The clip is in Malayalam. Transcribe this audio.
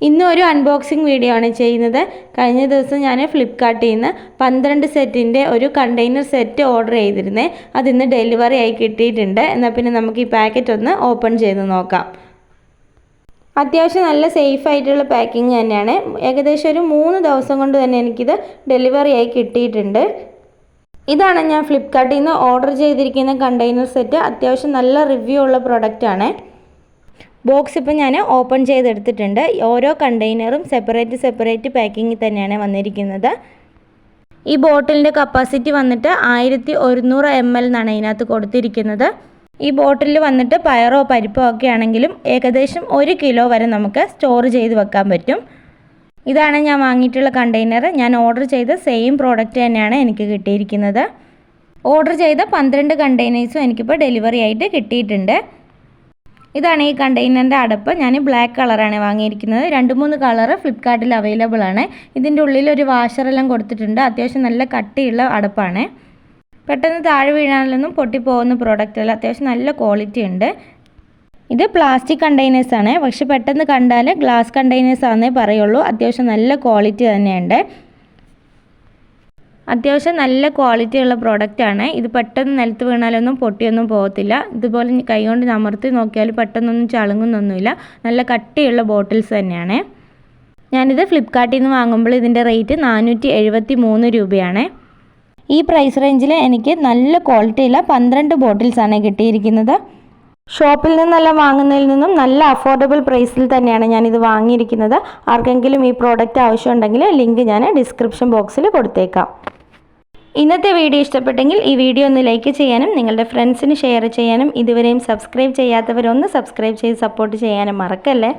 ഇന്ന് ഒരു അൺബോക്സിങ് വീഡിയോ ആണ് ചെയ്യുന്നത്. കഴിഞ്ഞ ദിവസം ഞാൻ ഫ്ലിപ്കാർട്ടിൽ നിന്ന് പന്ത്രണ്ട് സെറ്റിന്റെ ഒരു കണ്ടെയ്നർ സെറ്റ് ഓർഡർ ചെയ്തിരുന്നേ. അതിന്ന് ഡെലിവറി ആയി കിട്ടിയിട്ടുണ്ട്. എന്നാൽ പിന്നെ നമുക്ക് ഈ പാക്കറ്റ് ഒന്ന് ഓപ്പൺ ചെയ്ത് നോക്കാം. അത്യാവശ്യം നല്ല സേഫ് ആയിട്ടുള്ള പാക്കിങ് തന്നെയാണ്. ഏകദേശം ഒരു മൂന്ന് ദിവസം കൊണ്ട് തന്നെ എനിക്കിത് ഡെലിവറി ആയി കിട്ടിയിട്ടുണ്ട്. ഇതാണ് ഞാൻ ഫ്ലിപ്കാർട്ടിൽ നിന്ന് ഓർഡർ ചെയ്തിരിക്കുന്ന കണ്ടെയ്നർ സെറ്റ് അത്യാവശ്യം നല്ല റിവ്യൂ ഉള്ള പ്രൊഡക്റ്റാണ് ബോക്സ് ഇപ്പം ഞാൻ ഓപ്പൺ ചെയ്തെടുത്തിട്ടുണ്ട്. ഓരോ കണ്ടെയ്നറും സെപ്പറേറ്റ് സെപ്പറേറ്റ് പാക്കിങ്ങിൽ തന്നെയാണ് വന്നിരിക്കുന്നത്. ഈ ബോട്ടിലിന്റെ കപ്പാസിറ്റി വന്നിട്ട് ആയിരത്തി ഒരുന്നൂറ് എം എൽ എന്നാണ് ഇതിനകത്ത് കൊടുത്തിരിക്കുന്നത്. ഈ ബോട്ടിൽ വന്നിട്ട് പയറോ പരിപ്പോ ഒക്കെ ആണെങ്കിലും ഏകദേശം ഒരു കിലോ വരെ നമുക്ക് സ്റ്റോർ ചെയ്ത് വെക്കാൻ പറ്റും. ഇതാണ് ഞാൻ വാങ്ങിയിട്ടുള്ള കണ്ടെയ്നർ. ഞാൻ ഓർഡർ ചെയ്ത സെയിം പ്രോഡക്റ്റ് തന്നെയാണ് എനിക്ക് കിട്ടിയിരിക്കുന്നത്. ഓർഡർ ചെയ്ത പന്ത്രണ്ട് കണ്ടെയ്നേഴ്സും എനിക്കിപ്പോൾ ഡെലിവറി ആയിട്ട് കിട്ടിയിട്ടുണ്ട്. ഇതാണ് ഈ കണ്ടെയ്നറിന്റെ അടപ്പ്. ഞാൻ ബ്ലാക്ക് കളറാണ് വാങ്ങിയിരിക്കുന്നത്. രണ്ട് മൂന്ന് കളറ് ഫ്ലിപ്കാർട്ടിൽ അവൈലബിൾ ആണ്. ഇതിന്റെ ഉള്ളിൽ ഒരു വാഷറെല്ലാം കൊടുത്തിട്ടുണ്ട്. അത്യാവശ്യം നല്ല കട്ടിയുള്ള അടപ്പാണ്. പെട്ടെന്ന് താഴെ വീഴാനൊന്നും പൊട്ടിപ്പോകുന്ന പ്രോഡക്റ്റ് അല്ല. അത്യാവശ്യം നല്ല ക്വാളിറ്റി ഉണ്ട്. ഇത് പ്ലാസ്റ്റിക് കണ്ടെയ്നേഴ്സ് ആണ്. പക്ഷെ പെട്ടെന്ന് കണ്ടാൽ ഗ്ലാസ് കണ്ടെയ്നേഴ്സ് ആണെന്നേ പറയുള്ളൂ. അത്യാവശ്യം നല്ല ക്വാളിറ്റി തന്നെയുണ്ട്. അത്യാവശ്യം നല്ല ക്വാളിറ്റി ഉള്ള പ്രോഡക്റ്റാണ് ഇത് പെട്ടെന്ന് നിലത്ത് വീണാലൊന്നും പൊട്ടിയൊന്നും പോകത്തില്ല. ഇതുപോലെ കൈകൊണ്ട് നമർത്തി നോക്കിയാൽ പെട്ടെന്നൊന്നും ചളുങ്ങുന്നൊന്നുമില്ല. നല്ല കട്ടിയുള്ള ബോട്ടിൽസ് തന്നെയാണ്. ഞാനിത് ഫ്ലിപ്കാർട്ടിൽ നിന്ന് വാങ്ങുമ്പോൾ ഇതിന്റെ റേറ്റ് നാനൂറ്റി എഴുപത്തി മൂന്ന് രൂപയാണ്. ഈ പ്രൈസ് റേഞ്ചിൽ എനിക്ക് നല്ല ക്വാളിറ്റിയുള്ള പന്ത്രണ്ട് ബോട്ടിൽസാണ് കിട്ടിയിരിക്കുന്നത്. ഷോപ്പിൽ നിന്നെല്ലാം വാങ്ങുന്നതിൽ നിന്നും നല്ല അഫോർഡബിൾ പ്രൈസിൽ തന്നെയാണ് ഞാനിത് വാങ്ങിയിരിക്കുന്നത്. ആർക്കെങ്കിലും ഈ പ്രോഡക്റ്റ് ആവശ്യമുണ്ടെങ്കിൽ ലിങ്ക് ഞാൻ ഡിസ്ക്രിപ്ഷൻ ബോക്സിൽ കൊടുത്തേക്കാം. ഇന്നത്തെ വീഡിയോ ഇഷ്ടപ്പെട്ടെങ്കിൽ ഈ വീഡിയോ ഒന്ന് ലൈക്ക് ചെയ്യാനും നിങ്ങളുടെ ഫ്രണ്ട്സിന് ഷെയർ ചെയ്യാനും ഇതുവരെയും സബ്സ്ക്രൈബ് ചെയ്യാത്തവരൊന്ന് സബ്സ്ക്രൈബ് ചെയ്ത് സപ്പോർട്ട് ചെയ്യാനും മറക്കല്ലേ?